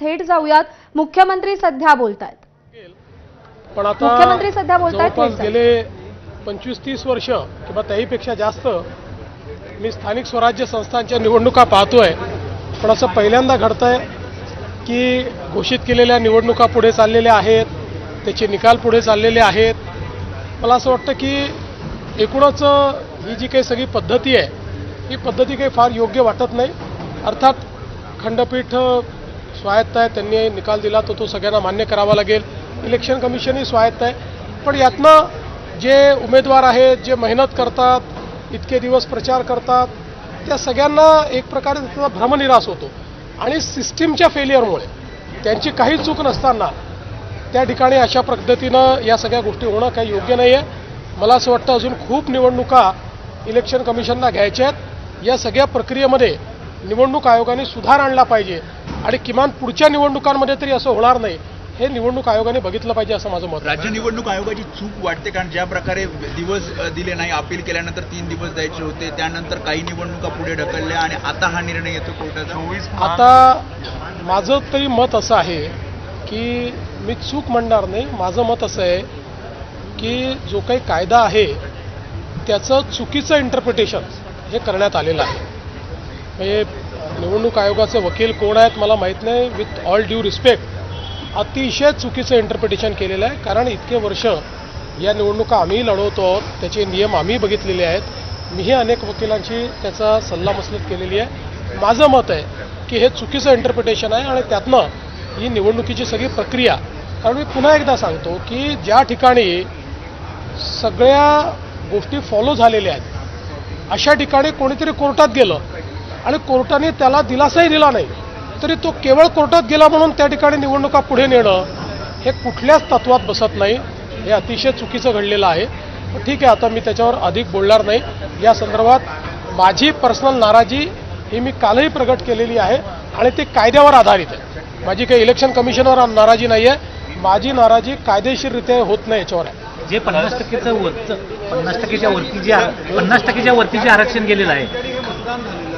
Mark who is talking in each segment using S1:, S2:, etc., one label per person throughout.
S1: थेट जाऊयात. मुख्यमंत्री सध्या बोलतायत.
S2: पण आता
S1: मुख्यमंत्री सध्या बोलतायत.
S2: गेले पंचवीस तीस वर्ष किंवा त्याहीपेक्षा जास्त मी स्थानिक स्वराज्य संस्थांच्या निवडणुका पाहतोय. पण असं पहिल्यांदा घडतंय की घोषित केलेल्या निवडणुका पुढे चाललेल्या आहेत त्याचे निकाल पुढे चाललेले आहेत. मला असं वाटतं की एकूणच ही जी काही सगळी पद्धती आहे ही पद्धती काही फार योग्य वाटत नाही. अर्थात खंडपीठ स्वायत्त आहे त्यांनी निकाल दिला तर तो सगळ्यांना मान्य करावा लागेल. इलेक्शन कमिशनही स्वायत्त आहे. पण यातनं जे उमेदवार आहेत जे मेहनत करतात इतके दिवस प्रचार करतात त्या सगळ्यांना एक प्रकारे त्याचा भ्रमनिराश होतो. आणि सिस्टीमच्या फेलियरमुळे त्यांची काही चूक नसताना त्या ठिकाणी अशा पद्धतीनं या सगळ्या गोष्टी होणं काही योग्य नाही आहे मला असं वाटतं अजून खूप निवडणुका इलेक्शन कमिशनला घ्यायच्या आहेत. या सगळ्या प्रक्रियेमध्ये निवडणूक आयोगाने सुधार आणला पाहिजे. आणि किमान पुढच्या निवडणुकांमध्ये तरी असं होणार नाही हे निवडणूक आयोगाने बघितलं पाहिजे असं माझं मत आहे.
S3: राज्य निवडणूक आयोगाची चूक वाटते कारण ज्या प्रकारे दिवस दिले नाही अपील केल्यानंतर तीन दिवस द्यायचे होते त्यानंतर काही निवडणुका पुढे ढकलल्या आणि आता हा निर्णय येतो कोर्टाचा.
S2: आता माझं तरी मत असं आहे की मी चूक म्हणणार नाही. माझं मत असं आहे की जो काही कायदा आहे त्याचं चुकीचं इंटरप्रिटेशन हे करण्यात आलेलं आहे. म्हणजे निवडणूक आयोगाचे वकील कोण आहेत मला माहीत नाही. विथ ऑल ड्यू रिस्पेक्ट अतिशय चुकीचं इंटरप्रिटेशन केलेलं आहे. कारण इतके वर्ष या निवडणुका आम्हीही लढवतो आहोत. त्याचे नियम आम्ही बघितलेले आहेत. मीही अनेक वकिलांची त्याचा सल्लामसलत केलेली आहे. माझं मत आहे की हे चुकीचं इंटरप्रिटेशन आहे आणि त्यातनं ही निवडणुकीची सगळी प्रक्रिया. कारण मी पुन्हा एकदा सांगतो की ज्या ठिकाणी सगळ्या गोष्टी फॉलो झालेल्या आहेत अशा ठिकाणी कोणीतरी कोर्टात गेलं आणि कोर्टाने त्याला दिलासाही दिला नाही. तरी तो केवळ कोर्टात गेला म्हणून त्या ठिकाणी निवडणुका पुढे नेणं हे कुठल्याच तत्वात बसत नाही. हे अतिशय चुकीचं घडलेलं आहे. ठीक आहे आता मी त्याच्यावर अधिक बोलणार नाही. या संदर्भात माझी पर्सनल नाराजी ही मी कालही प्रगट केलेली आहे आणि ती कायद्यावर आधारित आहे. माझी काही इलेक्शन कमिशनवर नाराजी नाही आहे माझी नाराजी कायदेशीररित्या होत नाही याच्यावर. आहे
S4: जे पन्नास टक्केचं पन्नास टक्केच्या वरती जे पन्नास टक्केच्या वरती जे आरक्षण गेलेलं आहे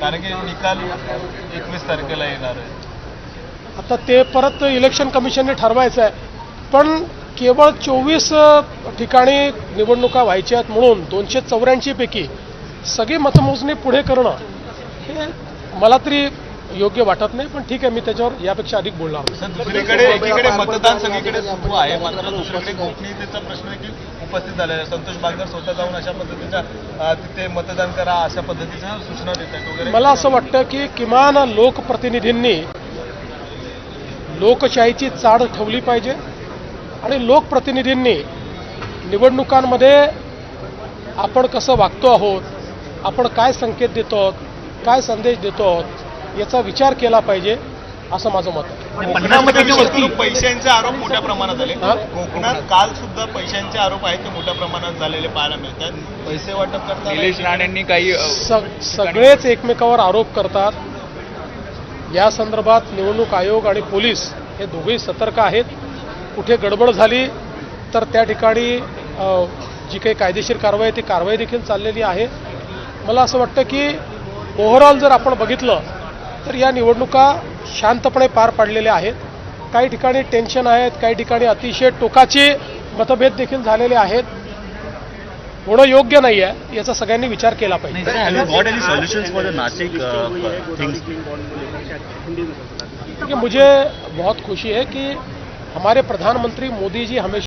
S5: कारण की निकाल एकवीस तारखेला येणार आहे.
S2: आता ते परत इलेक्शन कमिशनने ठरवायचं आहे. पण केवळ चोवीस ठिकाणी निवडणुका व्हायच्या आहेत म्हणून दोनशे चौऱ्याऐंशी पैकी सगळी मतमोजणी पुढे करणं हे मला तरी योग्य वाटत नाही पण ठीक आहे मी त्याच्यावर यापेक्षा अधिक बोलणार
S5: दुसरीकडे एकीकडे मतदान सगळीकडे सुरू आहे मात्र दुसरीकडे गोपनीयतेचा प्रश्न देखील उपस्थित झालेला आहे. संतोष बागदार स्वतः जाऊन अशा पद्धतीच्या तिथे मतदान करा अशा पद्धतीच्या सूचना देत आहेत वगैरे.
S2: मला असं वाटतं की किमान लोकप्रतिनिधींनी लोकशाहीची चाड ठेवली पाहिजे आणि लोकप्रतिनिधींनी निवडणुकांमध्ये आपण कसं वागतो आहोत आपण काय संकेत देतो आहोत काय संदेश देतो आहोत याचा विचार केला पाहिजे असं माझं मत आहे.
S5: पैशांचे आरोप मोठ्या प्रमाणात झाले? कोकणात काल सुद्धा पैशांचे आरोप आहेत ते मोठ्या प्रमाणात झालेले पाहायला मिळतात. पैसे वाटप करताना
S3: निलेश राणेंनी काही
S2: सगळेच एकमेकावर आरोप करतात. या संदर्भात निवडणूक आयोग आणि पोलीस हे दोघेही सतर्क आहेत. कुठे गडबड झाली तर त्या ठिकाणी जी काही कायदेशीर कारवाई आहे ती कारवाई देखील चाललेली आहे. मला असं वाटतं की ओव्हरऑल जर आपण बघितलं तर या निवडणुका शांतपणे पार पाडलेल्या आहेत. काही ठिकाणी टेन्शन आहेत काही ठिकाणी अतिशय टोकाचे मतभेद देखील झालेले आहेत. होणं योग्य नाही आहे याचा सगळ्यांनी विचार केला पाहिजे. देखिए, मुझे बहुत खुशी है कि हमारे प्रधानमंत्री मोदी जी हमेशा